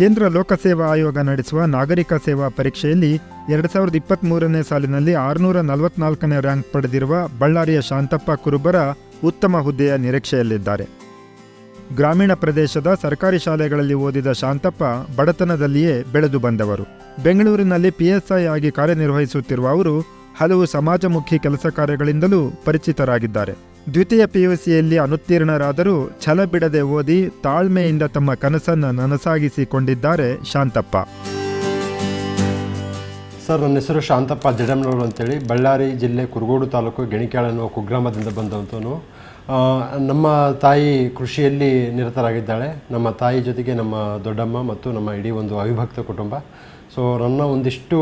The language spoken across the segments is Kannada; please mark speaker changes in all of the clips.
Speaker 1: ಕೇಂದ್ರ ಲೋಕಸೇವಾ ಆಯೋಗ ನಡೆಸುವ ನಾಗರಿಕ ಸೇವಾ ಪರೀಕ್ಷೆಯಲ್ಲಿ ಎರಡು ಸಾವಿರದ ಇಪ್ಪತ್ತ್ಮೂರನೇ ಸಾಲಿನಲ್ಲಿ ಆರುನೂರ ನಲವತ್ನಾಲ್ಕನೇ ರ್ಯಾಂಕ್ ಪಡೆದಿರುವ ಬಳ್ಳಾರಿಯ ಶಾಂತಪ್ಪ ಕುರುಬರ ಉತ್ತಮ ಹುದ್ದೆಯ ನಿರೀಕ್ಷೆಯಲ್ಲಿದ್ದಾರೆ. ಗ್ರಾಮೀಣ ಪ್ರದೇಶದ ಸರ್ಕಾರಿ ಶಾಲೆಗಳಲ್ಲಿ ಓದಿದ ಶಾಂತಪ್ಪ ಬಡತನದಲ್ಲಿಯೇ ಬೆಳೆದು ಬಂದವರು. ಬೆಂಗಳೂರಿನಲ್ಲಿ ಪಿಎಸ್ಐ ಆಗಿ ಕಾರ್ಯನಿರ್ವಹಿಸುತ್ತಿರುವ ಅವರು ಹಲವು ಸಮಾಜಮುಖಿ ಕೆಲಸ ಕಾರ್ಯಗಳಿಂದಲೂ ಪರಿಚಿತರಾಗಿದ್ದಾರೆ. ದ್ವಿತೀಯ ಪಿಯುಸಿಯಲ್ಲಿ ಅನುತ್ತೀರ್ಣರಾದರೂ ಛಲ ಬಿಡದೆ ಓದಿ ತಾಳ್ಮೆಯಿಂದ ತಮ್ಮ ಕನಸನ್ನು ನನಸಾಗಿಸಿಕೊಂಡಿದ್ದಾರೆ ಶಾಂತಪ್ಪ.
Speaker 2: ಸರ್, ನನ್ನ ಹೆಸರು ಶಾಂತಪ್ಪ ಜಡಮ್ನವರು ಅಂತೇಳಿ ಬಳ್ಳಾರಿ ಜಿಲ್ಲೆ ಕುರುಗೋಡು ತಾಲೂಕು ಗೆಣಿಕ್ಯಾಳ ಅನ್ನುವ ಕುಗ್ರಾಮದಿಂದ ಬಂದಂಥವನು ನಮ್ಮ ತಾಯಿ ಕೃಷಿಯಲ್ಲಿ ನಿರತರಾಗಿದ್ದಾಳೆ. ನಮ್ಮ ತಾಯಿ ಜೊತೆಗೆ ನಮ್ಮ ದೊಡ್ಡಮ್ಮ ಮತ್ತು ನಮ್ಮ ಇಡೀ ಒಂದು ಅವಿಭಕ್ತ ಕುಟುಂಬ. ಸೊ, ನನ್ನ ಒಂದಿಷ್ಟು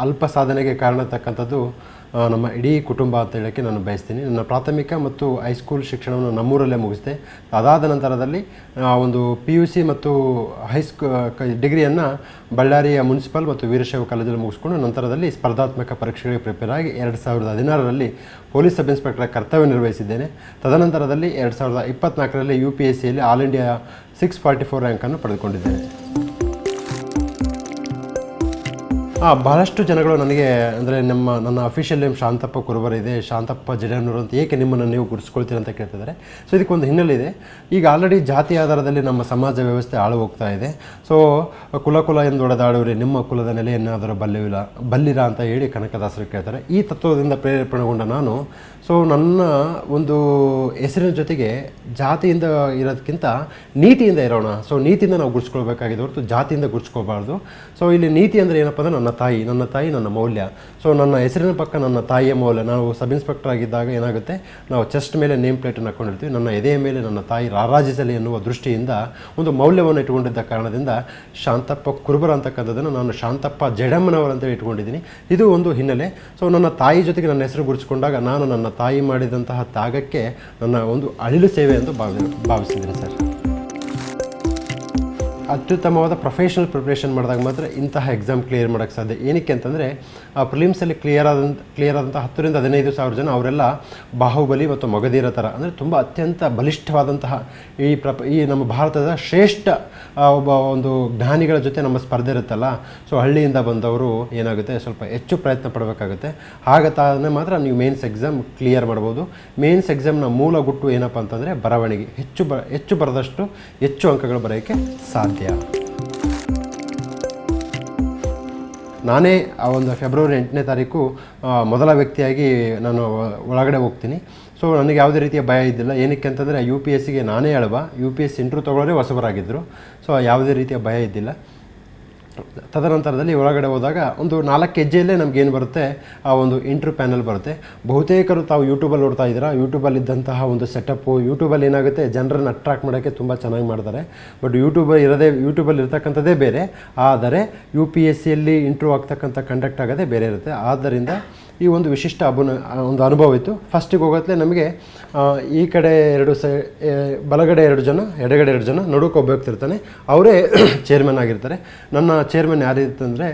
Speaker 2: ಅಲ್ಪ ಸಾಧನೆಗೆ ಕಾರಣ ತಕ್ಕಂಥದ್ದು ನಮ್ಮ ಇಡೀ ಕುಟುಂಬ ಅಂತ ಹೇಳೋಕ್ಕೆ ನಾನು ಬಯಸ್ತೀನಿ. ನನ್ನ ಪ್ರಾಥಮಿಕ ಮತ್ತು ಹೈಸ್ಕೂಲ್ ಶಿಕ್ಷಣವನ್ನು ನಮ್ಮೂರಲ್ಲೇ ಮುಗಿಸಿದೆ. ಅದಾದ ನಂತರದಲ್ಲಿ ಒಂದು ಪಿ ಯು ಸಿ ಮತ್ತು ಹೈಸ್ಕೂ ಡಿಗ್ರಿಯನ್ನು ಬಳ್ಳಾರಿಯ ಮುನ್ಸಿಪಲ್ ಮತ್ತು ವೀರಶೈವ ಕಾಲೇಜಲ್ಲಿ ಮುಗಿಸ್ಕೊಂಡು, ನಂತರದಲ್ಲಿ ಸ್ಪರ್ಧಾತ್ಮಕ ಪರೀಕ್ಷೆಗಳಿಗೆ ಪ್ರಿಪೇರ್ ಆಗಿ ಎರಡು ಸಾವಿರದ ಹದಿನಾರರಲ್ಲಿ ಪೊಲೀಸ್ ಸಬ್ ಇನ್ಸ್ಪೆಕ್ಟರ್ ಕರ್ತವ್ಯ ನಿರ್ವಹಿಸಿದ್ದೇನೆ. ತದನಂತರದಲ್ಲಿ ಎರಡು ಸಾವಿರದ ಇಪ್ಪತ್ನಾಲ್ಕರಲ್ಲಿ ಯು ಪಿ ಎಸ್ ಸಿಯಲ್ಲಿ all India six forty four ರ್ಯಾಂಕನ್ನು ಪಡೆದುಕೊಂಡಿದ್ದೇನೆ. ಹಾಂ ಬಹಳಷ್ಟು ಜನಗಳು ನನಗೆ ಅಂದರೆ ನಮ್ಮ, ನನ್ನ ಅಫಿಷಿಯಲ್ ನೇಮ್ ಶಾಂತಪ್ಪ ಕುರುಬರ ಇದೆ. ಶಾಂತಪ್ಪ ಜಡೇನೂರು ಅಂತ ಏಕೆ ನಿಮ್ಮನ್ನು ನೀವು ಗುರುತಿಸ್ಕೊಳ್ತೀರಿ ಅಂತ ಕೇಳ್ತಿದ್ದಾರೆ. ಸೊ ಇದಕ್ಕೊಂದು ಹಿನ್ನೆಲೆ ಇದೆ. ಈಗ ಆಲ್ರೆಡಿ ಜಾತಿ ಆಧಾರದಲ್ಲಿ ನಮ್ಮ ಸಮಾಜ ವ್ಯವಸ್ಥೆ ಆಳು ಹೋಗ್ತಾ ಇದೆ. ಸೊ ಕುಲ ಕುಲ ಎಂದು ಒಡೆದಾಡುವರೆ ನಿಮ್ಮ ಕುಲದ ನೆಲೆಯನ್ನಾದರೂ ಬಲ್ಲಿವಿಲ್ಲ ಬಲ್ಲಿರ ಅಂತ ಹೇಳಿ ಕನಕದಾಸರು ಕೇಳ್ತಾರೆ. ಈ ತತ್ವದಿಂದ ಪ್ರೇರೇಪಣೆಗೊಂಡ ನಾನು ಸೊ ನನ್ನ ಒಂದು ಹೆಸರಿನ ಜೊತೆಗೆ ಜಾತಿಯಿಂದ ಇರೋದಕ್ಕಿಂತ ನೀತಿಯಿಂದ ಇರೋಣ. ಸೊ ನೀತಿಯಿಂದ ನಾವು ಗುಡ್ಸ್ಕೊಳ್ಬೇಕಾಗಿದೆ ಹೊರತು ಜಾತಿಯಿಂದ ಗುಡ್ಸ್ಕೋಬಾರ್ದು ಸೊ ಇಲ್ಲಿ ನೀತಿ ಅಂದರೆ ಏನಪ್ಪ ಅಂದರೆ ನನ್ನ ತಾಯಿ ನನ್ನ ತಾಯಿ ನನ್ನ ಮೌಲ್ಯ. ಸೊ ನನ್ನ ಹೆಸರಿನ ಪಕ್ಕ ನನ್ನ ತಾಯಿಯ ಮೌಲ್ಯ. ನಾವು ಸಬ್ ಇನ್ಸ್ಪೆಕ್ಟರ್ ಆಗಿದ್ದಾಗ ಏನಾಗುತ್ತೆ? ನಾವು ಚೆಸ್ಟ್ ಮೇಲೆ ನೇಮ್ ಪ್ಲೇಟನ್ನು ಹಾಕೊಂಡಿರ್ತೀವಿ. ನನ್ನ ಎದೆಯ ಮೇಲೆ ನನ್ನ ತಾಯಿ ರಾರಾಜಿಸಲಿ ಎನ್ನುವ ದೃಷ್ಟಿಯಿಂದ ಒಂದು ಮೌಲ್ಯವನ್ನು ಇಟ್ಟುಕೊಂಡಿದ್ದ ಕಾರಣದಿಂದ ಶಾಂತಪ್ಪ ಕುರುಬರ ಅಂತಕ್ಕಂಥದ್ದನ್ನು ನಾನು ಶಾಂತಪ್ಪ ಜಡಮ್ಮನವರಂತೇಳಿ ಇಟ್ಕೊಂಡಿದ್ದೀನಿ ಇದು ಒಂದು ಹಿನ್ನೆಲೆ. ಸೊ ನನ್ನ ತಾಯಿ ಜೊತೆಗೆ ನನ್ನ ಹೆಸರು ಗುಡಿಸ್ಕೊಂಡಾಗ ನಾನು ನನ್ನ ತಾಯಿ ಮಾಡಿದಂತಹ ತ್ಯಾಗಕ್ಕೆ ನನ್ನ ಒಂದು ಅಳಿಲು ಸೇವೆ ಎಂದು ಭಾವಿ ಭಾವಿಸಿದ್ದೀನಿ ಸರ್. ಅತ್ಯುತ್ತಮವಾದ ಪ್ರೊಫೆಷನಲ್ ಪ್ರಿಪ್ರೇಷನ್ ಮಾಡಿದಾಗ ಮಾತ್ರ ಇಂತಹ ಎಕ್ಸಾಮ್ ಕ್ಲಿಯರ್ ಮಾಡೋಕ್ಕೆ ಸಾಧ್ಯ. ಏನಕ್ಕೆ ಅಂತಂದರೆ, ಆ ಪ್ರಿಲಿಮ್ಸಲ್ಲಿ ಕ್ಲಿಯರ್ ಆದಂಥ ಕ್ಲಿಯರ್ ಆದಂಥ ಹತ್ತರಿಂದ ಹದಿನೈದು ಸಾವಿರ ಜನ ಅವರೆಲ್ಲ ಬಾಹುಬಲಿ ಮತ್ತು ಮೊಗದೀರ ಥರ, ಅಂದರೆ ತುಂಬ ಅತ್ಯಂತ ಬಲಿಷ್ಠವಾದಂತಹ ಈ ಪ್ರಪ, ಈ ನಮ್ಮ ಭಾರತದ ಶ್ರೇಷ್ಠ ಒಬ್ಬ ಒಂದು ಜ್ಞಾನಿಗಳ ಜೊತೆ ನಮ್ಮ ಸ್ಪರ್ಧೆ ಇರುತ್ತಲ್ಲ ಸೊ ಹಳ್ಳಿಯಿಂದ ಬಂದವರು ಏನಾಗುತ್ತೆ, ಸ್ವಲ್ಪ ಹೆಚ್ಚು ಪ್ರಯತ್ನ ಪಡಬೇಕಾಗುತ್ತೆ. ಹಾಗತ್ತಾದ್ರೆ ಮಾತ್ರ ನೀವು ಮೇನ್ಸ್ ಎಕ್ಸಾಮ್ ಕ್ಲಿಯರ್ ಮಾಡ್ಬೋದು. ಮೇನ್ಸ್ ಎಕ್ಸಾಮ್ನ ಮೂಲ ಗುಟ್ಟು ಏನಪ್ಪ ಅಂತಂದರೆ, ಬರವಣಿಗೆ. ಹೆಚ್ಚು ಬ, ಹೆಚ್ಚು ಬರೆದಷ್ಟು ಹೆಚ್ಚು ಅಂಕಗಳು ಬರೋಕ್ಕೆ ಸಾಧ್ಯ. ನಾನೇ ಆ ಒಂದು ಫೆಬ್ರವರಿ ಎಂಟನೇ ತಾರೀಕು ಮೊದಲ ವ್ಯಕ್ತಿಯಾಗಿ ನಾನು ಒಳಗಡೆ ಹೋಗ್ತೀನಿ. ಸೊ ನನಗೆ ಯಾವುದೇ ರೀತಿಯ ಭಯ ಇದ್ದಿಲ್ಲ. ಏನಕ್ಕೆ ಅಂತಂದರೆ ಯು ಪಿ ಎಸ್ಸಿಗೆ ನಾನೇ ಅಳವ ಯು ಪಿ ಎಸ್ ಇಂಟ್ರೂ ತೊಗೊಳೋರೆ ಹೊಸಬರಾಗಿದ್ದರು ಸೊ ಯಾವುದೇ ರೀತಿಯ ಭಯ ಇದ್ದಿಲ್ಲ. ತದನಂತರದಲ್ಲಿ ಒಳಗಡೆ ಹೋದಾಗ ಒಂದು ನಾಲ್ಕು ಹೆಜ್ಜೆಯಲ್ಲೇ ನಮಗೇನು ಬರುತ್ತೆ? ಆ ಒಂದು ಇಂಟ್ರ್ ಪ್ಯಾನಲ್ ಬರುತ್ತೆ. ಬಹುತೇಕರು ತಾವು ಯೂಟ್ಯೂಬಲ್ಲಿ ನೋಡ್ತಾ ಇದ್ದೀರಾ? ಯೂಟ್ಯೂಬಲ್ಲಿ ಇದ್ದಂತಹ ಒಂದು ಸೆಟಪ್ಪು ಯೂಟ್ಯೂಬಲ್ಲಿ ಏನಾಗುತ್ತೆ? ಜನರನ್ನು ಅಟ್ರಾಕ್ಟ್ ಮಾಡೋಕ್ಕೆ ತುಂಬ ಚೆನ್ನಾಗಿ ಮಾಡ್ತಾರೆ. ಬಟ್ ಯೂಟ್ಯೂಬ್ ಇರೋದೇ ಯೂಟ್ಯೂಬಲ್ಲಿ ಇರ್ತಕ್ಕಂಥದ್ದೇ ಬೇರೆ. ಆದರೆ ಯು ಪಿ ಎಸ್ ಸಿಯಲ್ಲಿ ಇಂಟ್ರೂ ಆಗ್ತಕ್ಕಂಥ ಕಂಡಕ್ಟ್ ಆಗೋದೇ ಬೇರೆ ಇರುತ್ತೆ. ಆದ್ದರಿಂದ ಈ ಒಂದು ವಿಶಿಷ್ಟ ಅಬುನ ಒಂದು ಅನುಭವ ಇತ್ತು ಫಸ್ಟಿಗೆ ಹೋಗೋತ್ಲೆ ನಮಗೆ ಈ ಕಡೆ ಎರಡು ಸೈ ಬಲಗಡೆ ಎರಡು ಜನ, ಎಡಗಡೆ ಎರಡು ಜನ ನಡುಕ್ಕೆ ಹೋಗ್ತಿರ್ತಾನೆ. ಅವರೇ ಚೇರ್ಮನ್ ಆಗಿರ್ತಾರೆ. ನನ್ನ ಚೇರ್ಮನ್ ಯಾರಿತ್ತಂದರೆ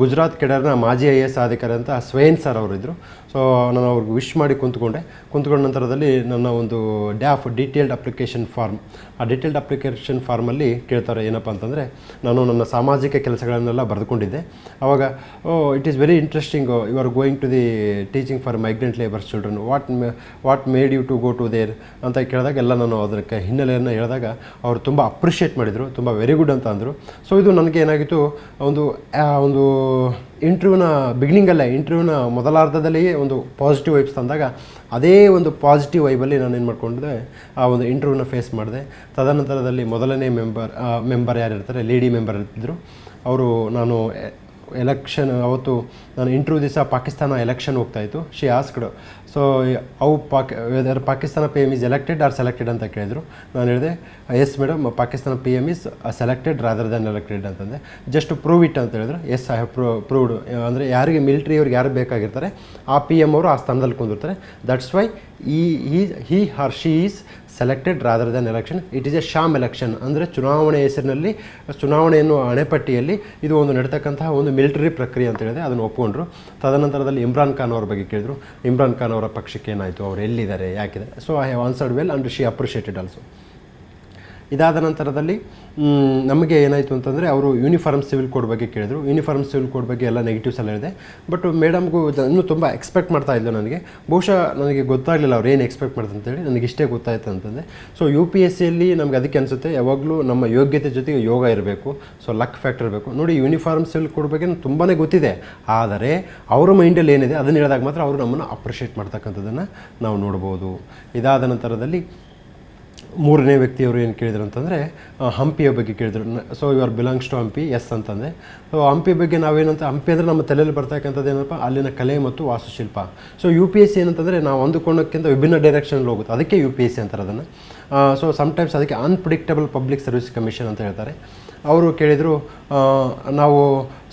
Speaker 2: ಗುಜರಾತ್ ಕೆಡರ್ನ ಮಾಜಿ ಐ ಎ ಎಸ್ ಅಧಿಕಾರಿ ಅಂತ ಸ್ವಯನ್ ಸರ್ ಅವರಿದ್ದರು ಸೊ ನಾನು ಅವ್ರಿಗೆ ವಿಶ್ ಮಾಡಿ ಕುಂತ್ಕೊಂಡೆ. ಕುಂತ್ಕೊಂಡ ನಂತರದಲ್ಲಿ ನನ್ನ ಒಂದು ಡ್ಯಾಫ್ ಡೀಟೇಲ್ಡ್ ಅಪ್ಲಿಕೇಶನ್ ಫಾರ್ಮ್ ಆ ಡೀಟೇಲ್ಡ್ ಅಪ್ಲಿಕೇಶನ್ ಫಾರ್ಮಲ್ಲಿ ಕೇಳ್ತಾರೆ, ಏನಪ್ಪ ಅಂತಂದರೆ, ನಾನು ನನ್ನ ಸಾಮಾಜಿಕ ಕೆಲಸಗಳನ್ನೆಲ್ಲ ಬರೆದುಕೊಂಡಿದ್ದೆ. ಆವಾಗ ಓ it is very interesting you are going to the teaching for migrant labours children what what made you to go to there ಅಂತ ಕೇಳಿದಾಗ ಎಲ್ಲ ನಾನು ಅದಕ್ಕೆ ಹಿನ್ನೆಲೆಯನ್ನು ಹೇಳಿದಾಗ ಅವರು ತುಂಬ ಅಪ್ರಿಷಿಯೇಟ್ ಮಾಡಿದರು, ತುಂಬ ವೆರಿ ಗುಡ್ ಅಂತ ಅಂದರು. ಸೊ ಇದು ನನಗೆ ಏನಾಗಿತ್ತು, ಒಂದು ಒಂದು ಇಂಟರ್ವ್ಯೂನ ಬಿಗಿನಿಂಗಲ್ಲೇ ಇಂಟರ್ವ್ಯೂನ ಮೊದಲಾರ್ಧದಲ್ಲಿಯೇ ಒಂದು ಪಾಸಿಟಿವ್ ವೈಬ್ಸ್ ತಂದಾಗ, ಅದೇ ಒಂದು ಪಾಸಿಟಿವ್ ವೈಬಲ್ಲಿ ನಾನು ಏನು ಮಾಡಿಕೊಂಡಿದ್ದೆ ಆ ಒಂದು ಇಂಟರ್ವ್ಯೂನ ಫೇಸ್ ಮಾಡಿದೆ. ತದನಂತರದಲ್ಲಿ ಮೊದಲನೇ ಮೆಂಬರ್ ಮೆಂಬರ್ ಯಾರು ಇರ್ತಾರೆ ಲೇಡಿ ಮೆಂಬರ್ ಇರ್ತಿದ್ರು ಅವರು ನಾನು ಎಲೆಕ್ಷನ್ ಅವತ್ತು ನಾನು ಇಂಟ್ರ್ಯೂ ದಿವಸ ಪಾಕಿಸ್ತಾನ ಎಲೆಕ್ಷನ್ ಹೋಗ್ತಾಯಿತ್ತು ಶಿ ಆಸ್ಕ್ಡ್ ಸೊ ಅವು Pak whether Pakistan P M is elected or selected ಅಂತ ಕೇಳಿದರು. ನಾನು ಹೇಳಿದೆ yes madam Pakistan P M is selected rather than elected ಅಂತಂದೆ. ಜಸ್ಟ್ ಪ್ರೂವ್ ಇಟ್ ಅಂತ ಹೇಳಿದ್ರು. Yes I have pro proved ಅಂದರೆ ಯಾರಿಗೆ ಮಿಲಿಟ್ರಿಯವ್ರಿಗೆ ಯಾರು ಬೇಕಾಗಿರ್ತಾರೆ, ಆ ಪಿ ಎಂ ಅವರು ಆ ಸ್ಥಾನದಲ್ಲಿ ಕುಂದಿರ್ತಾರೆ. ದಟ್ಸ್ ವೈ ಈ ಈ he her she is selected rather than election it is a sham election ಅಂದರೆ ಚುನಾವಣೆ ಹೆಸರಿನಲ್ಲಿ ಚುನಾವಣೆ ಎನ್ನುವ ಅಣೆಪಟ್ಟಿಯಲ್ಲಿ ಇದು ಒಂದು ನಡೀತಕ್ಕಂತಹ ಒಂದು ಮಿಲಿಟರಿ ಪ್ರಕ್ರಿಯೆ ಅಂತ ಹೇಳಿದೆ. ಅದನ್ನು ಒಪ್ಪಿಕೊಂಡ್ರು ತದನಂತರದಲ್ಲಿ ಇಮ್ರಾನ್ ಖಾನ್ ಅವ್ರ ಬಗ್ಗೆ ಕೇಳಿದರು. ಇಮ್ರಾನ್ ಖಾನ್ ಅವರ ಪಕ್ಷಕ್ಕೆ ಏನಾಯಿತು? ಅವ್ರು ಎಲ್ಲಿದ್ದಾರೆ? ಯಾಕಿದೆ so I have answered well and she appreciated also ಇದಾದ ನಂತರದಲ್ಲಿ ನಮಗೆ ಏನಾಯಿತು ಅಂತಂದರೆ ಅವರು ಯೂನಿಫಾರ್ಮ್ ಸಿವಿಲ್ ಕೋಡ್ ಬಗ್ಗೆ ಕೇಳಿದರು. ಯೂನಿಫಾರ್ಮ್ ಸಿವಿಲ್ ಕೋಡ್ ಬಗ್ಗೆ ಎಲ್ಲ ನೆಗೆಟಿವ್ಸ್ ಎಲ್ಲ ಇದೆ. ಬಟ್ ಮೇಡಮ್ಗೂ ಇನ್ನೂ ತುಂಬ ಎಕ್ಸ್ಪೆಕ್ಟ್ ಮಾಡ್ತಾ ಇದ್ದೆ ನನಗೆ. ಬಹುಶಃ ನನಗೆ ಗೊತ್ತಾಗಲಿಲ್ಲ ಅವ್ರು ಏನು ಎಕ್ಸ್ಪೆಕ್ಟ್ ಮಾಡ್ತಾರೆ ಅಂತೇಳಿ. ನನಗೆ ಇಷ್ಟೇ ಗೊತ್ತಾಯ್ತು ಅಂತಂದರೆ ಸೊ ಯು ಪಿ ಎಸ್ ಸಿಯಲ್ಲಿ ನಮ್ಗೆ ಅದಕ್ಕೆ ಅನಿಸುತ್ತೆ, ಯಾವಾಗಲೂ ನಮ್ಮ ಯೋಗ್ಯತೆ ಜೊತೆಗೆ ಯೋಗ ಇರಬೇಕು. ಸೊ ಲಕ್ ಫ್ಯಾಕ್ಟರ್ ಇರಬೇಕು. ನೋಡಿ ಯೂನಿಫಾರ್ಮ್ ಸಿವಿಲ್ ಕೋಡ್ ಬಗ್ಗೆ ತುಂಬಾ ಗೊತ್ತಿದೆ. ಆದರೆ ಅವರ ಮೈಂಡಲ್ಲಿ ಏನಿದೆ, ಅದನ್ನು ಹೇಳಿದಾಗ ಮಾತ್ರ ಅವರು ನಮ್ಮನ್ನು ಅಪ್ರಿಷಿಯೇಟ್ ಮಾಡ್ತಕ್ಕಂಥದ್ದನ್ನು ನಾವು ನೋಡ್ಬೋದು. ಇದಾದ ನಂತರದಲ್ಲಿ ಮೂರನೇ ವ್ಯಕ್ತಿಯವರು ಏನು ಕೇಳಿದ್ರು ಅಂತಂದರೆ ಹಂಪಿಯ ಬಗ್ಗೆ ಕೇಳಿದ್ರು. So you are belongs to Hampi yes ಅಂತಂದೆ ಸೊ ಹಂಪಿ ಬಗ್ಗೆ ನಾವೇನಂತ, ಹಂಪಿ ಅಂದರೆ ನಮ್ಮ ತಲೆಯಲ್ಲಿ ಬರ್ತಕ್ಕಂಥದ್ದು ಏನಪ್ಪ, ಅಲ್ಲಿನ ಕಲೆ ಮತ್ತು ವಾಸ್ತುಶಿಲ್ಪ. So U P S C ಏನಂತಂದರೆ ನಾವು ಅಂದುಕೊಂಡಕ್ಕಿಂತ ವಿಭಿನ್ನ ಡೈರೆಕ್ಷನಲ್ಲಿ ಹೋಗುತ್ತೆ. ಅದಕ್ಕೆ ಯು ಪಿ ಎಸ್ ಸಿ ಅಂತಾರೆ ಅದನ್ನು. ಸೊ ಸಮ್ಟೈಮ್ಸ್ ಅದಕ್ಕೆ ಅನ್ಪ್ರಿಡಿಕ್ಟಬಲ್ ಪಬ್ಲಿಕ್ ಸರ್ವಿಸ್ ಕಮಿಷನ್ ಅಂತ ಹೇಳ್ತಾರೆ. ಅವರು ಕೇಳಿದರು ನಾವು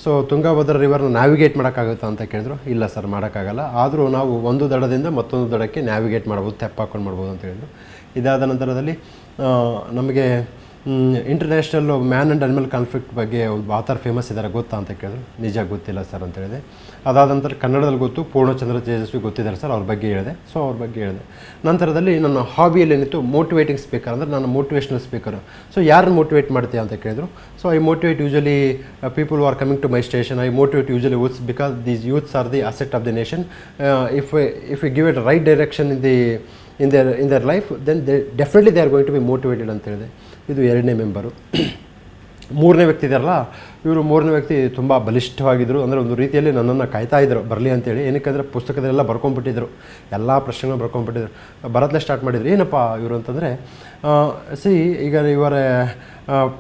Speaker 2: ಸೊ ತುಂಗಭದ್ರಾ ರಿವರ್ನ ನ್ಯಾವಿಗೇಟ್ ಮಾಡೋಕ್ಕಾಗುತ್ತಾ ಅಂತ ಕೇಳಿದ್ರು. ಇಲ್ಲ ಸರ್ ಮಾಡೋಕ್ಕಾಗಲ್ಲ. ಆದರೂ ನಾವು ಒಂದು ದಡದಿಂದ ಮತ್ತೊಂದು ದಡಕ್ಕೆ ನ್ಯಾವಿಗೇಟ್ ಮಾಡ್ಬೋದು ತೆಪ್ಪ ಹಾಕೊಂಡು ಮಾಡ್ಬೋದು ಅಂತ ಹೇಳಿದ್ರು. ಇದಾದ ನಂತರದಲ್ಲಿ ನಮಗೆ international man and animal conflict ಬಗ್ಗೆ ಒಂದು ಆಥರ್ ಫೇಮಸ್ ಇದ್ದಾರೆ ಗೊತ್ತಾ ಅಂತ ಕೇಳಿದ್ರು? ನಿಜ ಗೊತ್ತಿಲ್ಲ ಸರ್ ಅಂತ ಹೇಳಿದೆ. ಅದಾದ ನಂತರ ಕನ್ನಡದಲ್ಲಿ ಗೊತ್ತು, ಪೂರ್ಣಚಂದ್ರ ತೇಜಸ್ವಿ ಗೊತ್ತಿದ್ದಾರೆ ಸರ್ ಅವ್ರ ಬಗ್ಗೆ ಹೇಳಿದೆ. ಸೊ ಅವ್ರ ಬಗ್ಗೆ ಹೇಳಿದೆ. ನಂತರದಲ್ಲಿ ನನ್ನ ಹಾಬಿಯಲ್ಲಿ ಏನಿತ್ತು ಮೋಟಿವೇಟಿಂಗ್ ಸ್ಪೀಕರ್ ಅಂದರೆ ನಾನು ಮೋಟಿವೇಶ್ನಲ್ ಸ್ಪೀಕರ್ ಸೊ ಯಾರನ್ನು ಮೋಟಿವೇಟ್ ಮಾಡ್ತೀಯ ಅಂತ ಕೇಳಿದ್ರು? So I motivate usually people are coming to my station I motivate usually youths because these youths are the asset of the nation if if you give it right direction in the in there in their life then they definitely they are going to be motivated ಅಂತ ಹೇಳಿದೆ. ಇದು ಎರಡನೇ ಮೆಂಬರು ಮೂರನೇ ವ್ಯಕ್ತಿ ಇದ್ದಾರಲ್ಲ ಇವರು ಮೂರನೇ ವ್ಯಕ್ತಿ ತುಂಬ ಬಲಿಷ್ಠವಾಗಿದ್ದರು ಅಂದರೆ ಒಂದು ರೀತಿಯಲ್ಲಿ ನನ್ನನ್ನು ಕಾಯ್ತಾ ಇದ್ದರು ಬರಲಿ ಅಂತೇಳಿ ಏನಕ್ಕೆ ಪುಸ್ತಕದಲ್ಲೆಲ್ಲ ಬರ್ಕೊಂಡ್ಬಿಟ್ಟಿದ್ರು. ಎಲ್ಲ ಪ್ರಶ್ನೆಗಳು ಬರ್ಕೊಂಬಿಟ್ಟಿದ್ರು ಬರೋದನ್ನೇ ಸ್ಟಾರ್ಟ್ ಮಾಡಿದ್ರು. ಏನಪ್ಪ ಇವರು ಅಂತಂದರೆ ಸಿ ಈಗ ಇವರ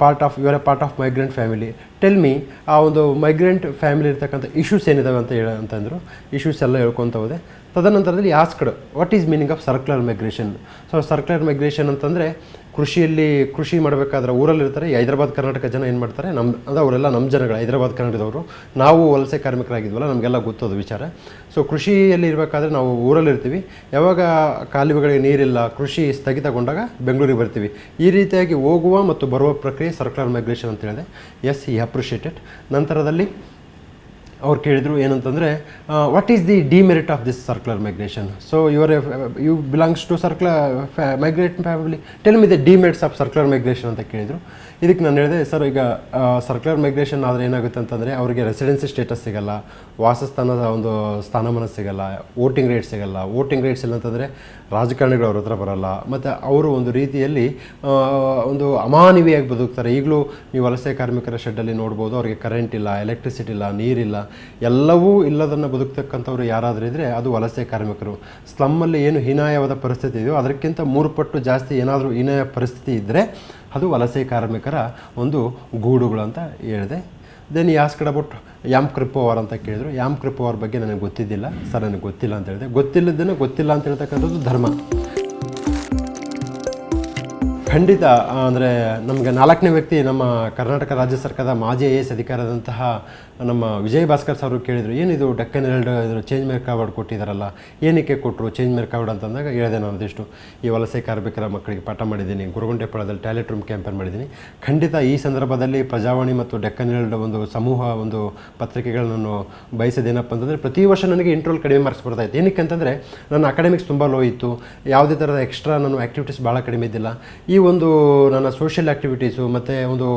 Speaker 2: ಪಾರ್ಟ್ ಆಫ್ ಇವರ part of migrant family tell me ಆ ಒಂದು ಮೈಗ್ರೆಂಟ್ ಫ್ಯಾಮಿಲಿ ಇರ್ತಕ್ಕಂಥ ಇಶ್ಯೂಸ್ ಏನಿದ್ದಾವೆ ಅಂತ ಹೇಳ ಅಂತಂದರು ಇಶ್ಯೂಸ್ ಎಲ್ಲ ಹೇಳ್ಕೊತ ಹೋದೆ. ತದನಂತರದಲ್ಲಿ asked what is meaning of circular migration so circular migration ಅಂತಂದರೆ ಕೃಷಿಯಲ್ಲಿ ಕೃಷಿ ಮಾಡಬೇಕಾದ್ರೆ ಊರಲ್ಲಿರ್ತಾರೆ ಹೈದರಾಬಾದ್ ಕರ್ನಾಟಕ ಜನ ಏನು ಮಾಡ್ತಾರೆ ನಮ್ಮ ಅಂದರೆ ಅವರೆಲ್ಲ ನಮ್ಮ ಜನಗಳು, ಹೈದರಾಬಾದ್ ಕರ್ನಾಟಕದವರು. ನಾವು ವಲಸೆ ಕಾರ್ಮಿಕರಾಗಿದ್ವಲ್ಲ, ನಮಗೆಲ್ಲ ಗೊತ್ತೋದು ವಿಚಾರ. ಸೊ ಕೃಷಿಯಲ್ಲಿ ಇರಬೇಕಾದ್ರೆ ನಾವು ಊರಲ್ಲಿರ್ತೀವಿ. ಯಾವಾಗ ಕಾಲುವೆಗಳಿಗೆ ನೀರಿಲ್ಲ, ಕೃಷಿ ಸ್ಥಗಿತಗೊಂಡಾಗ ಬೆಂಗಳೂರಿಗೆ ಬರ್ತೀವಿ. ಈ ರೀತಿಯಾಗಿ ಹೋಗುವ ಮತ್ತು ಬರುವ ಪ್ರಕ್ರಿಯೆ ಸರ್ಕ್ಯುಲರ್ ಮೈಗ್ರೇಷನ್ ಅಂತ ಹೇಳಿದೆ. ಎಸ್ ಈ ಅಪ್ರಿಷಿಯೇಟೆಡ್ ನಂತರದಲ್ಲಿ ಅವ್ರು ಕೇಳಿದರು ಏನಂತಂದರೆ what is the demerit of this circular migration so your you belongs to circular migrate family tell me the demerits of circular migration ಅಂತ ಕೇಳಿದರು. ಇದಕ್ಕೆ ನಾನು ಹೇಳಿದೆ, ಸರ್, ಈಗ ಸರ್ಕ್ಯುಲರ್ ಮೈಗ್ರೇಷನ್ ಆದರೆ ಏನಾಗುತ್ತೆ ಅಂತಂದರೆ, ಅವರಿಗೆ ರೆಸಿಡೆನ್ಸಿ ಸ್ಟೇಟಸ್ ಸಿಗಲ್ಲ, ವಾಸಸ್ಥಾನದ ಒಂದು ಸ್ಥಾನಮಾನ ಸಿಗಲ್ಲ ವೋಟಿಂಗ್ ರೇಟ್ ಸಿಗಲ್ಲ. ವೋಟಿಂಗ್ ರೇಟ್ಸ್ ಇಲ್ಲ ಅಂತಂದರೆ ರಾಜಕಾರಣಿಗಳು ಅವ್ರ ಹತ್ರ ಬರಲ್ಲ. ಮತ್ತು ಅವರು ಒಂದು ರೀತಿಯಲ್ಲಿ ಒಂದು ಅಮಾನವೀಯಾಗಿ ಬದುಕ್ತಾರೆ. ಈಗಲೂ ನೀವು ವಲಸೆ ಕಾರ್ಮಿಕರ ಶೆಡ್ಡಲ್ಲಿ ನೋಡ್ಬೋದು, ಅವರಿಗೆ ಕರೆಂಟ್ ಇಲ್ಲ ಎಲೆಕ್ಟ್ರಿಸಿಟಿ ಇಲ್ಲ, ನೀರಿಲ್ಲ. ಎಲ್ಲವೂ ಇಲ್ಲದನ್ನು ಬದುಕ್ತಕ್ಕಂಥವ್ರು ಯಾರಾದರೂ ಇದ್ದರೆ ಅದು ವಲಸೆ ಕಾರ್ಮಿಕರು. ಸ್ಲಮ್ಮಲ್ಲಿ ಏನು ಹೀನಾಯವಾದ ಪರಿಸ್ಥಿತಿ ಇದೆಯೋ ಅದಕ್ಕಿಂತ ಮೂರು ಪಟ್ಟು ಜಾಸ್ತಿ ಏನಾದರೂ ಹೀನಾಯ ಪರಿಸ್ಥಿತಿ ಇದ್ದರೆ ಅದು ವಲಸೆ ಕಾರ್ಮಿಕರ ಒಂದು ಗೂಡುಗಳು ಅಂತ ಹೇಳಿದೆ. ದೆನ್ ಈ ಆಸ್ಕಡ್ ಅಬೌಟ್ ಯಾಮ್ ಕೃಪೋವರ್ ಅಂತ ಕೇಳಿದ್ರು. ಯಾಮ್ ಕೃಪೋವರ್ ಬಗ್ಗೆ ನನಗೆ ಗೊತ್ತಿದ್ದಿಲ್ಲ. ಸರ್, ನನಗೆ ಗೊತ್ತಿಲ್ಲ ಅಂತ ಹೇಳಿದೆ. ಗೊತ್ತಿಲ್ಲದನ್ನು ಗೊತ್ತಿಲ್ಲ ಅಂತ ಹೇಳ್ತಕ್ಕಂಥದ್ದು ಧರ್ಮ. ಖಂಡಿತ ಅಂದರೆ ನಮಗೆ ನಾಲ್ಕನೇ ವ್ಯಕ್ತಿ ನಮ್ಮ ಕರ್ನಾಟಕ ರಾಜ್ಯ ಸರ್ಕಾರದ ಮಾಜಿ ಐ ಎಸ್ ಅಧಿಕಾರದಂತಹ ನಮ್ಮ ವಿಜಯ್ ಭಾಸ್ಕರ್ ಸರ್ ಕೇಳಿದರು ಏನಿದು ಡೆಕ್ಕನ್ ಎರಡು ಇದ್ರ ಚೇಂಜ್ ಮೇರ್ ಅವಾರ್ಡ್ ಕೊಟ್ಟಿದ್ದಾರಲ್ಲ ಏನಕ್ಕೆ ಕೊಟ್ಟರು ಚೇಂಜ್ ಮೇರ್ ಅವಾರ್ಡ್ ಅಂತಂದಾಗ ಹೇಳಿದೆ ನಾನು ಅದೆಷ್ಟು, ಈ ವಲಸೆ ಕಾರ್ಮಿಕರ ಮಕ್ಕಳಿಗೆ ಪಾಠ ಮಾಡಿದ್ದೀನಿ ಗುರುಗುಂಟೆಪಾಳ್ಯದಲ್ಲಿ ಟಾಯ್ಲೆಟ್ ರೂಮ್ ಕ್ಯಾಂಪೇನ್ ಮಾಡಿದ್ದೀನಿ. ಖಂಡಿತ ಈ ಸಂದರ್ಭದಲ್ಲಿ ಪ್ರಜಾವಾಣಿ ಮತ್ತು ಡೆಕ್ಕನ್ ಎರಡು ಒಂದು ಸಮೂಹ, ಒಂದು ಪತ್ರಿಕೆಗಳನ್ನು ಬಯಸಿದ್ದೇನಪ್ಪ ಅಂತಂದರೆ, ಪ್ರತಿ ವರ್ಷ ನನಗೆ ಇಂಟ್ರೋಲ್ ಕಡಿಮೆ ಮಾರ್ಕ್ಸ್ ಬರ್ತಾ ಇತ್ತು. ಏನಕ್ಕೆ ಅಂತಂದರೆ, ನನ್ನ ಅಕಾಡೆಮಿಕ್ಸ್ ತುಂಬ ಲೋ ಇತ್ತು. ಯಾವುದೇ ಥರದ ಎಕ್ಸ್ಟ್ರಾ ನಾನು ಆ್ಯಕ್ಟಿವಿಟೀಸ್ ಭಾಳ ಕಡಿಮೆ ಇದ್ದಿಲ್ಲ. ಈ ಒಂದು ನನ್ನ ಸೋಷಿಯಲ್ ಆ್ಯಕ್ಟಿವಿಟೀಸು ಮತ್ತು ಒಂದು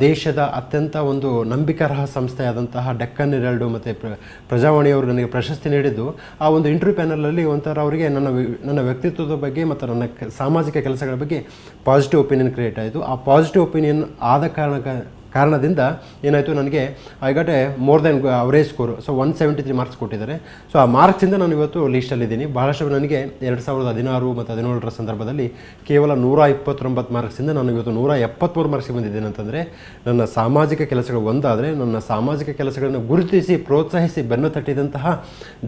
Speaker 2: ದೇಶದ ಅತ್ಯಂತ ಒಂದು ನಂಬಿಕಾರ್ಹ ಸಂಸ್ಥೆಯಾದಂತಹ ಡೆಕ್ಕನ್ ಹೆರಾಲ್ಡು ಮತ್ತು ಪ್ರ ಪ್ರಜಾವಾಣಿಯವರು ನನಗೆ ಪ್ರಶಸ್ತಿ ನೀಡಿದ್ದು, ಆ ಒಂದು ಇಂಟರ್ವ್ಯೂ ಪ್ಯಾನಲಲ್ಲಿ ಒಂಥರ ಅವರಿಗೆ ನನ್ನ ನನ್ನ ವ್ಯಕ್ತಿತ್ವದ ಬಗ್ಗೆ ಮತ್ತು ನನ್ನ ಸಾಮಾಜಿಕ ಕೆಲಸಗಳ ಬಗ್ಗೆ ಪಾಸಿಟಿವ್ ಒಪಿನಿಯನ್ ಕ್ರಿಯೇಟ್ ಆಯಿತು. ಆ ಪಾಸಿಟಿವ್ ಒಪಿನಿಯನ್ ಆದ ಕಾರಣಕ್ಕೆ ಕಾರಣದಿಂದ ಏನಾಯಿತು ನನಗೆ I got a more than average score so one seventy three marks ಕೊಟ್ಟಿದ್ದಾರೆ. ಸೊ ಆ ಮಾರ್ಕ್ಸಿಂದ ನಾನು ಇವತ್ತು ಲೀಸ್ಟಲ್ಲಿದ್ದೀನಿ ಬಹಳಷ್ಟು ನನಗೆ ಎರಡು ಸಾವಿರದ ಹದಿನಾರು ಮತ್ತು ಹದಿನೇಳರ ಸಂದರ್ಭದಲ್ಲಿ ಕೇವಲ ನೂರ ಇಪ್ಪತ್ತೊಂಬತ್ತು ಮಾರ್ಕ್ಸಿಂದ ನಾನು ಇವತ್ತು ನೂರ ಎಪ್ಪತ್ತ್ಮೂರು ಮಾರ್ಕ್ಸ್ಗೆ ಬಂದಿದ್ದೇನೆ ಅಂತಂದರೆ, ನನ್ನ ಸಾಮಾಜಿಕ ಕೆಲಸಗಳು ಒಂದಾದರೆ, ನನ್ನ ಸಾಮಾಜಿಕ ಕೆಲಸಗಳನ್ನು ಗುರುತಿಸಿ, ಪ್ರೋತ್ಸಾಹಿಸಿ, ಬೆನ್ನು ತಟ್ಟಿದಂತಹ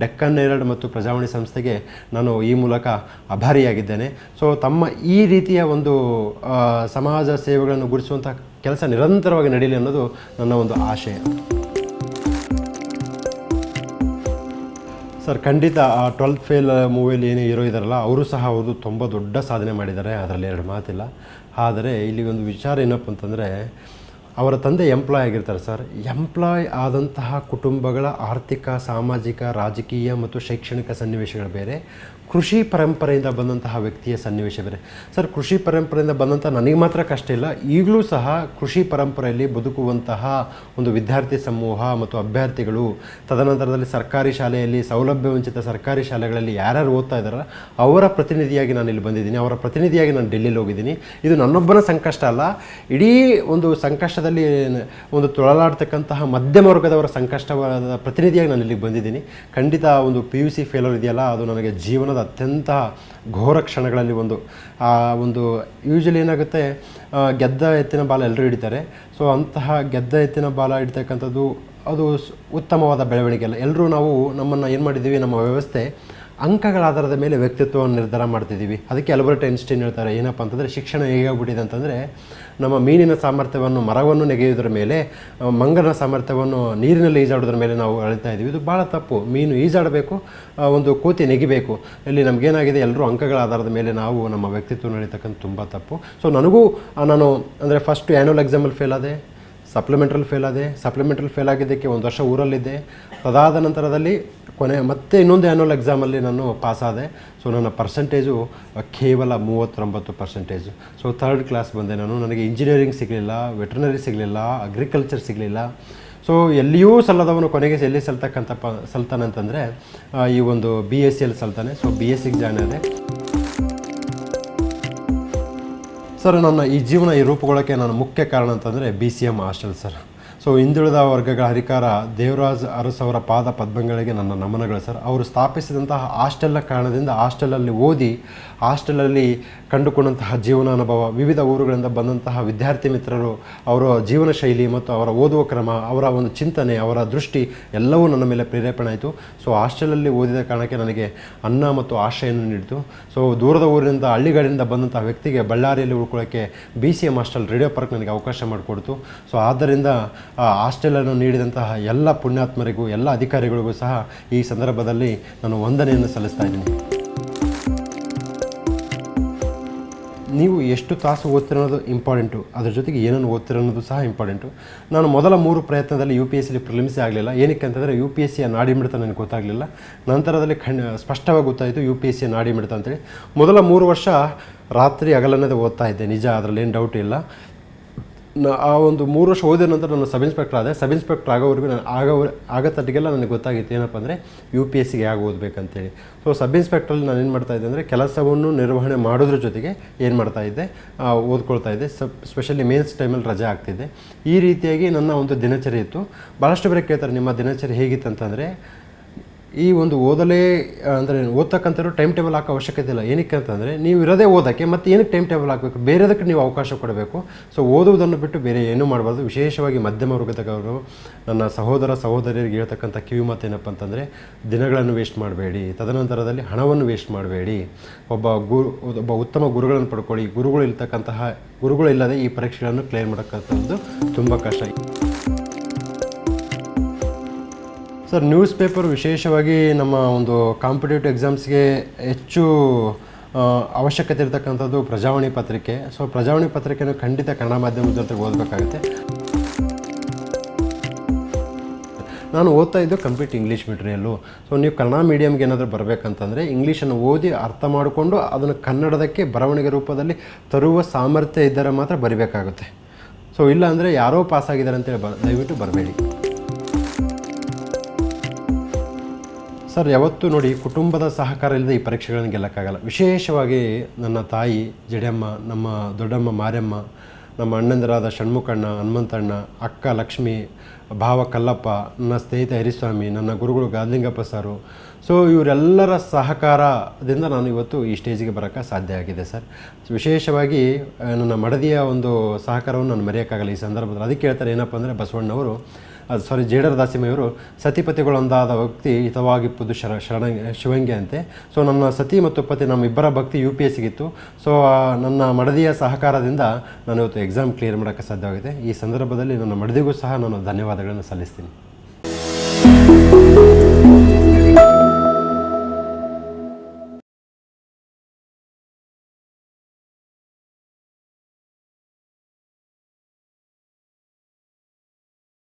Speaker 2: ಡೆಕ್ಕನ್ ಎರಡು ಮತ್ತು ಪ್ರಜಾವಾಣಿ ಸಂಸ್ಥೆಗೆ ನಾನು ಈ ಮೂಲಕ ಅಭಾರಿಯಾಗಿದ್ದೇನೆ. ಸೊ ತಮ್ಮ ಈ ರೀತಿಯ ಒಂದು ಸಮಾಜ ಸೇವೆಗಳನ್ನು ಗುರುತಿಸುವಂಥ ಕೆಲಸ ನಿರಂತರವಾಗಿ ನಡೀಲಿ ಅನ್ನೋದು ನನ್ನ ಒಂದು ಆಶಯ. ಸರ್, ಖಂಡಿತ ಆ ಟ್ವೆಲ್ತ್ ಫೇಲ್ ಮೂವಿಯಲ್ಲಿ ಏನೇ ಹೀರೋ ಇದ್ದಾರಲ್ಲ ಅವರು ಸಹ ಅವರು ತುಂಬ ದೊಡ್ಡ ಸಾಧನೆ ಮಾಡಿದ್ದಾರೆ. ಅದರಲ್ಲಿ ಎರಡು ಮಾತಿಲ್ಲ. ಆದರೆ ಇಲ್ಲಿ ಒಂದು ವಿಚಾರ ಏನಪ್ಪ ಅಂತಂದರೆ, ಅವರ ತಂದೆ ಎಂಪ್ಲಾಯ್ ಆಗಿರ್ತಾರೆ ಸರ್. ಎಂಪ್ಲಾಯ್ ಆದಂತಹ ಕುಟುಂಬಗಳ ಆರ್ಥಿಕ, ಸಾಮಾಜಿಕ, ರಾಜಕೀಯ ಮತ್ತು ಶೈಕ್ಷಣಿಕ ಸನ್ನಿವೇಶಗಳು ಬೇರೆ. ಕೃಷಿ ಪರಂಪರೆಯಿಂದ ಬಂದಂತಹ ವ್ಯಕ್ತಿಯ ಸನ್ನಿವೇಶ ಸರ್, ಕೃಷಿ ಪರಂಪರೆಯಿಂದ ಬಂದಂಥ ನನಗೆ ಮಾತ್ರ ಕಷ್ಟ ಇಲ್ಲ. ಈಗಲೂ ಸಹ ಕೃಷಿ ಪರಂಪರೆಯಲ್ಲಿ ಬದುಕುವಂತಹ ಒಂದು ವಿದ್ಯಾರ್ಥಿ ಸಮೂಹ ಮತ್ತು ಅಭ್ಯರ್ಥಿಗಳು, ತದನಂತರದಲ್ಲಿ ಸರ್ಕಾರಿ ಶಾಲೆಯಲ್ಲಿ ಸೌಲಭ್ಯ ವಂಚಿತ ಸರ್ಕಾರಿ ಶಾಲೆಗಳಲ್ಲಿ ಯಾರ್ಯಾರು ಓದ್ತಾ ಇದ್ದಾರೋ ಅವರ ಪ್ರತಿನಿಧಿಯಾಗಿ ನಾನು ಇಲ್ಲಿ ಬಂದಿದ್ದೀನಿ. ಅವರ ಪ್ರತಿನಿಧಿಯಾಗಿ ನಾನು ಡೆಲ್ಲಿಲಿ ಹೋಗಿದ್ದೀನಿ. ಇದು ನನ್ನೊಬ್ಬನ ಸಂಕಷ್ಟ ಅಲ್ಲ. ಇಡೀ ಒಂದು ಸಂಕಷ್ಟದಲ್ಲಿ ಒಂದು ತೊಳಲಾಡ್ತಕ್ಕಂತಹ ಮಧ್ಯಮ ವರ್ಗದವರ ಸಂಕಷ್ಟವಾದ ಪ್ರತಿನಿಧಿಯಾಗಿ ನಾನು ಇಲ್ಲಿಗೆ ಬಂದಿದ್ದೀನಿ. ಖಂಡಿತ ಒಂದು ಪಿ ಯು ಸಿ ಫೇಲರ್ ಇದೆಯಲ್ಲ, ಅದು ನನಗೆ ಜೀವನದ ಅತ್ಯಂತ ಘೋರ ಕ್ಷಣಗಳಲ್ಲಿ ಒಂದು, ಆ ಒಂದು ಯೂಶಲಿ ಏನಾಗುತ್ತೆ ಗೆದ್ದ ಎತ್ತಿನ ಬಾಲ ಎಲ್ಲರೂ ಹಿಡಿತಾರೆ. ಸೊ ಅಂತಹ ಗೆದ್ದ ಎತ್ತಿನ ಬಾಲ ಹಿಡಿತಕ್ಕಂಥದ್ದು, ಅದು ಉತ್ತಮವಾದ ಬೆಳವಣಿಗೆ ಅಲ್ಲ. ಎಲ್ಲರೂ ನಾವು ನಮ್ಮನ್ನು ಏನು ಮಾಡಿದ್ದೀವಿ, ನಮ್ಮ ವ್ಯವಸ್ಥೆ ಅಂಕಗಳ ಆಧಾರದ ಮೇಲೆ ವ್ಯಕ್ತಿತ್ವವನ್ನು ನಿರ್ಧಾರ ಮಾಡ್ತಿದ್ದೀವಿ. ಅದಕ್ಕೆ ಅಲ್ಬರ್ಟ್ ಐನ್ಸ್ಟೈನ್ ಹೇಳ್ತಾರೆ, ಏನಪ್ಪ ಅಂತಂದರೆ ಶಿಕ್ಷಣ ಹೇಗಾಗ್ಬಿಟ್ಟಿದೆ ಅಂತಂದರೆ, ನಮ್ಮ ಮೀನಿನ ಸಾಮರ್ಥ್ಯವನ್ನು, ಮರವನ್ನು ನೆಗೆಯುವುದರ ಮೇಲೆ, ಮಂಗನ ಸಾಮರ್ಥ್ಯವನ್ನು ನೀರಿನಲ್ಲಿ ಈಜಾಡೋದ್ರ ಮೇಲೆ ನಾವು ಅಳಿತಾ ಇದ್ದೀವಿ. ಇದು ಭಾಳ ತಪ್ಪು. ಮೀನು ಈಜಾಡಬೇಕು ಒಂದು ಕೋತಿ ನೆಗಿಬೇಕು. ಇಲ್ಲಿ ನಮಗೇನಾಗಿದೆ ಎಲ್ಲರೂ ಅಂಕಗಳ ಆಧಾರದ ಮೇಲೆ ನಾವು ನಮ್ಮ ವ್ಯಕ್ತಿತ್ವ ನಡೀತಕ್ಕಂಥ ತುಂಬ ತಪ್ಪು. ಸೊ ನನಗೂ ನಾನು, ಅಂದರೆ ಫಸ್ಟ್ ಆ್ಯನ್ಯುವಲ್ ಎಕ್ಸಾಮಲ್ಲಿ ಫೇಲ್ ಆದೆ. ಸಪ್ಲಿಮೆಂಟ್ರಲ್ಲಿ ಫೇಲ್ ಆದೆ. ಸಪ್ಲಿಮೆಂಟ್ರಲ್ಲಿ ಫೇಲ್ ಆಗಿದ್ದಕ್ಕೆ ಒಂದು ವರ್ಷ ಊರಲ್ಲಿದ್ದೆ. ಅದಾದ ನಂತರದಲ್ಲಿ ಕೊನೆ ಮತ್ತೆ ಇನ್ನೊಂದು ಆ್ಯನುವಲ್ ಎಕ್ಸಾಮಲ್ಲಿ ನಾನು ಪಾಸ್ ಆದೆ. ಸೊ ನನ್ನ ಪರ್ಸೆಂಟೇಜು ಕೇವಲ ಮೂವತ್ತೊಂಬತ್ತು ಪರ್ಸೆಂಟೇಜು ಸೊ ಥರ್ಡ್ ಕ್ಲಾಸ್ ಬಂದೆ ನಾನು. ನನಗೆ ಇಂಜಿನಿಯರಿಂಗ್ ಸಿಗಲಿಲ್ಲ ವೆಟರ್ನರಿ ಸಿಗಲಿಲ್ಲ ಅಗ್ರಿಕಲ್ಚರ್ ಸಿಗಲಿಲ್ಲ. ಸೊ ಎಲ್ಲಿಯೂ ಸಲ್ಲದವನು ಕೊನೆಗೆ ಎಲ್ಲಿ ಸಲ್ತಕ್ಕಂಥ ಪ, ಸಲ್ತಾನೆ ಅಂತಂದರೆ ಈ ಒಂದು ಬಿ ಎಸ್ ಸಿಯಲ್ಲಿ ಸಲ್ತಾನೆ. ಸೊ ಬಿ ಎಸ್ ಸಿಗೆ ಜಾಯ್ನ್ ಆದೆ. ಸರ್, ನನ್ನ ಈ ಜೀವನ ಈ ರೂಪುಗೊಳ್ಳೋಕ್ಕೆ ನಾನು ಮುಖ್ಯ ಕಾರಣ ಅಂತಂದರೆ B C M hostel sir. So ಹಿಂದುಳಿದ ವರ್ಗಗಳ ಹರಿಕಾರ ದೇವರಾಜ್ ಅರಸ್ ಅವರ ಪಾದ ಪದ್ಮಗಳಿಗೆ ನನ್ನ ನಮನಗಳು ಸರ್. ಅವರು ಸ್ಥಾಪಿಸಿದಂತಹ ಹಾಸ್ಟೆಲ್ನ ಕಾರಣದಿಂದ ಹಾಸ್ಟೆಲಲ್ಲಿ ಓದಿ, ಹಾಸ್ಟೆಲಲ್ಲಿ ಕಂಡುಕೊಂಡಂತಹ ಜೀವನಾನುಭವ, ವಿವಿಧ ಊರುಗಳಿಂದ ಬಂದಂತಹ ವಿದ್ಯಾರ್ಥಿ ಮಿತ್ರರು, ಅವರ ಜೀವನ ಶೈಲಿ ಮತ್ತು ಅವರ ಓದುವ ಕ್ರಮ, ಅವರ ಒಂದು ಚಿಂತನೆ, ಅವರ ದೃಷ್ಟಿ ಎಲ್ಲವೂ ನನ್ನ ಮೇಲೆ ಪ್ರೇರೇಪಣೆ ಆಯಿತು. ಸೊ ಹಾಸ್ಟೆಲಲ್ಲಿ ಓದಿದ ಕಾರಣಕ್ಕೆ ನನಗೆ ಅನ್ನ ಮತ್ತು ಆಶ್ರಯನ್ನು ನೀಡಿತು. ಸೊ ದೂರದ ಊರಿನಿಂದ ಹಳ್ಳಿಗಳಿಂದ ಬಂದಂತಹ ವ್ಯಕ್ತಿಗೆ ಬಳ್ಳಾರಿಯಲ್ಲಿ ಉಳ್ಕೊಳ್ಳೋಕ್ಕೆ B C M hostel radio park ನನಗೆ ಅವಕಾಶ ಮಾಡಿಕೊಡ್ತು. ಸೊ ಆದ್ದರಿಂದ ಹಾಸ್ಟೆಲನ್ನು ನೀಡಿದಂತಹ ಎಲ್ಲ ಪುಣ್ಯಾತ್ಮರಿಗೂ, ಎಲ್ಲ ಅಧಿಕಾರಿಗಳಿಗೂ ಸಹ ಈ ಸಂದರ್ಭದಲ್ಲಿ ನಾನು ವಂದನೆಯನ್ನು ಸಲ್ಲಿಸ್ತಾ ಇದ್ದೀನಿ. ನೀವು ಎಷ್ಟು ತಾಸು ಓದ್ತಿರೋದು ಇಂಪಾರ್ಟೆಂಟು, ಅದ್ರ ಜೊತೆಗೆ ಏನನ್ನು ಓದ್ತಿರೋದು ಸಹ ಇಂಪಾರ್ಟೆಂಟು. ನಾನು ಮೊದಲ ಮೂರು ಪ್ರಯತ್ನದಲ್ಲಿ ಯು ಪಿ ಎಸ್ ಸಿಲಿ ಪ್ರಿಲಿಮ್ಸೇ ಆಗಲಿಲ್ಲ. ಏನಕ್ಕೆ ಅಂತಂದರೆ ಯು ಪಿ ಎಸ್ ಸಿಯ ನಾಡಿಮಿಡಿತ ನನಗೆ ಗೊತ್ತಾಗಲಿಲ್ಲ. ನಂತರದಲ್ಲಿ ಖಂಡ, ಸ್ಪಷ್ಟವಾಗಿ ಗೊತ್ತಾಯಿತು ಯು ಪಿ ಎಸ್ ಸಿಯ ನಾಡಿಮಿಡಿತ ಅಂತೇಳಿ. ಮೊದಲ ಮೂರು ವರ್ಷ ರಾತ್ರಿ ಅಗಲನ್ನದೇ ಓದ್ತಾ ಇದ್ದೆ, ನಿಜ ಅದರಲ್ಲಿ ಏನು ಡೌಟ್ ಇಲ್ಲ. ಆ ಒಂದು ಮೂರು ವರ್ಷ ಓದಿದ ನಂತರ ನಾನು ಸಬ್ ಇನ್ಸ್ಪೆಕ್ಟರ್ ಆದೆ. ಸಬ್ ಇನ್ಸ್ಪೆಕ್ಟರ್ ಆಗೋವರೆಗೂ ನಾನು ಆಗೋ ತಟ್ಟಿಗೆಲ್ಲ ನನಗೆ ಗೊತ್ತಾಗಿತ್ತು ಏನಪ್ಪ ಅಂದರೆ ಯು ಪಿ ಎಸ್ ಸಿಗೆ ಯಾಕೆ ಓದಬೇಕಂತೇಳಿ. ಸೊ ಸಬ್ ಇನ್ಸ್ಪೆಕ್ಟ್ರಲ್ಲಿ ನಾನು ಏನು ಮಾಡ್ತಾ ಇದ್ದೆ ಅಂದರೆ ಕೆಲಸವನ್ನು ನಿರ್ವಹಣೆ ಮಾಡೋದ್ರ ಜೊತೆಗೆ ಏನು ಮಾಡ್ತಾ ಆ, ಓದ್ಕೊಳ್ತಾ ಇದ್ದೆ. ಸಬ್ ಸ್ಪೆಷಲಿ ಮೇನ್ಸ್ ಟೈಮಲ್ಲಿ ರಜೆ ಆಗ್ತಿದ್ದೆ. ಈ ರೀತಿಯಾಗಿ ನನ್ನ ಒಂದು ದಿನಚರಿ ಇತ್ತು. ಭಾಳಷ್ಟು ಬೇರೆ ಕೇಳ್ತಾರೆ ನಿಮ್ಮ ದಿನಚರಿ ಹೇಗಿತ್ತು ಅಂತಂದರೆ ಈ ಒಂದು ಓದಲೇ ಅಂದರೆ ಓದ್ತಕ್ಕಂಥವ್ರು ಟೈಮ್ ಟೇಬಲ್ ಹಾಕೋ ಅವಶ್ಯಕತೆ ಇಲ್ಲ. ಏನಕ್ಕೆ ಅಂತಂದರೆ ನೀವು ಇರೋದೇ ಓದೋಕ್ಕೆ, ಮತ್ತು ಏನಕ್ಕೆ ಟೈಮ್ ಟೇಬಲ್ ಹಾಕಬೇಕು? ಬೇರೆದಕ್ಕೆ ನೀವು ಅವಕಾಶ ಕೊಡಬೇಕು. ಸೊ ಓದುವುದನ್ನು ಬಿಟ್ಟು ಬೇರೆ ಏನೂ ಮಾಡಬಾರ್ದು. ವಿಶೇಷವಾಗಿ ಮಧ್ಯಮ ವರ್ಗದವರು, ನನ್ನ ಸಹೋದರ ಸಹೋದರಿಯರಿಗೆ ಹೇಳ್ತಕ್ಕಂಥ ಕಿವಿ ಮಾತೇನಪ್ಪ ಅಂತಂದರೆ, ದಿನಗಳನ್ನು ವೇಸ್ಟ್ ಮಾಡಬೇಡಿ. ತದನಂತರದಲ್ಲಿ ಹಣವನ್ನು ವೇಸ್ಟ್ ಮಾಡಬೇಡಿ. ಒಬ್ಬ ಗುರು ಒಬ್ಬ ಉತ್ತಮ ಗುರುಗಳನ್ನು ಪಡ್ಕೊಳ್ಳಿ. ಗುರುಗಳು ಇರ್ತಕ್ಕಂತಹ ಗುರುಗಳಿಲ್ಲದೆ ಈ ಪರೀಕ್ಷೆಗಳನ್ನು ಕ್ಲಿಯರ್ ಮಾಡೋಕ್ಕಂಥದ್ದು ತುಂಬ ಕಷ್ಟ. ಸರ್ ನ್ಯೂಸ್ ಪೇಪರ್ ವಿಶೇಷವಾಗಿ ನಮ್ಮ ಒಂದು ಕಾಂಪಿಟೇಟಿವ್ ಎಕ್ಸಾಮ್ಸ್ಗೆ ಹೆಚ್ಚು ಅವಶ್ಯಕತೆ ಇರತಕ್ಕಂಥದ್ದು ಪ್ರಜಾವಾಣಿ ಪತ್ರಿಕೆ. ಸೊ ಪ್ರಜಾವಾಣಿ ಪತ್ರಿಕೆಯನ್ನು ಖಂಡಿತ ಕನ್ನಡ ಮಾಧ್ಯಮದ ಜೊತೆಗೆ ಓದಬೇಕಾಗುತ್ತೆ. ನಾನು ಓದ್ತಾ ಇದ್ದು ಕಂಪ್ಲೀಟ್ ಇಂಗ್ಲೀಷ್ ಮೆಟೀರಿಯಲ್ಲು ಸೊ ನೀವು ಕನ್ನಡ ಮೀಡಿಯಮ್ಗೆ ಏನಾದರೂ ಬರಬೇಕಂತಂದರೆ ಇಂಗ್ಲೀಷನ್ನು ಓದಿ ಅರ್ಥ ಮಾಡಿಕೊಂಡು ಅದನ್ನು ಕನ್ನಡದಕ್ಕೆ ಬರವಣಿಗೆ ರೂಪದಲ್ಲಿ ತರುವ ಸಾಮರ್ಥ್ಯ ಇದ್ದರೆ ಮಾತ್ರ ಬರಿಬೇಕಾಗುತ್ತೆ. ಸೊ ಇಲ್ಲಾಂದರೆ ಯಾರೋ ಪಾಸ್ ಆಗಿದ್ದಾರೆ ಅಂತೇಳಿ ಬ, ದಯವಿಟ್ಟು ಬರಬೇಡಿ. ಸರ್, ಯಾವತ್ತು ನೋಡಿ ಕುಟುಂಬದ ಸಹಕಾರ ಇಲ್ಲದೆ ಈ ಪರೀಕ್ಷೆಗಳನ್ನು ಗೆಲ್ಲಕ್ಕಾಗಲ್ಲ. ವಿಶೇಷವಾಗಿ ನನ್ನ ತಾಯಿ ಜಡೆಯಮ್ಮ, ನಮ್ಮ ದೊಡ್ಡಮ್ಮ ಮಾರಮ್ಮ, ನಮ್ಮ ಅಣ್ಣಂದರಾದ ಷಣ್ಮುಖಣ್ಣ, ಹನುಮಂತಣ್ಣ, ಅಕ್ಕ ಲಕ್ಷ್ಮಿ, ಭಾವ ಕಲ್ಲಪ್ಪ, ನನ್ನ ಸ್ನೇಹಿತ ಹರಿಸ್ವಾಮಿ, ನನ್ನ ಗುರುಗಳು ಗಾದಲಿಂಗಪ್ಪ ಸರು. ಸೊ ಇವರೆಲ್ಲರ ಸಹಕಾರದಿಂದ ನಾನು ಇವತ್ತು ಈ ಸ್ಟೇಜಿಗೆ ಬರೋಕ್ಕೆ ಸಾಧ್ಯ ಆಗಿದೆ ಸರ್. ವಿಶೇಷವಾಗಿ ನನ್ನ ಮಡದಿಯ ಒಂದು ಸಹಕಾರವನ್ನು ನಾನು ಮರೆಯೋಕ್ಕಾಗಲ್ಲ ಈ ಸಂದರ್ಭದಲ್ಲಿ. ಅದಕ್ಕೆ ಹೇಳ್ತಾರೆ ಏನಪ್ಪ ಅಂದರೆ ಬಸವಣ್ಣವರು ಸಾರಿ ಜೇಡರ ದಾಸಿಮೆಯವರು ಸತಿಪತಿಗಳೊಂದಾದ ವ್ಯಕ್ತಿ ಹಿತವಾಗಿಪ್ಪುದು ಶರ, ಶರಣ, ಶಿವಂಗೆ ಅಂತೆ. ಸೊ ನನ್ನ ಸತಿ ಮತ್ತು ಪತಿ, ನಮ್ಮ ಇಬ್ಬರ ಭಕ್ತಿ ಯು ಪಿ ಎಸ್ ಸಿಗಿತ್ತು ಸೊ ನನ್ನ ಮಡದಿಯ ಸಹಕಾರದಿಂದ ನಾನು ಇವತ್ತು ಎಕ್ಸಾಮ್ ಕ್ಲಿಯರ್ ಮಾಡೋಕ್ಕೆ ಸಾಧ್ಯವಾಗಿದೆ. ಈ ಸಂದರ್ಭದಲ್ಲಿ ನನ್ನ ಮಡದಿಗೂ ಸಹ ನಾನು ಧನ್ಯವಾದಗಳನ್ನು ಸಲ್ಲಿಸ್ತೀನಿ.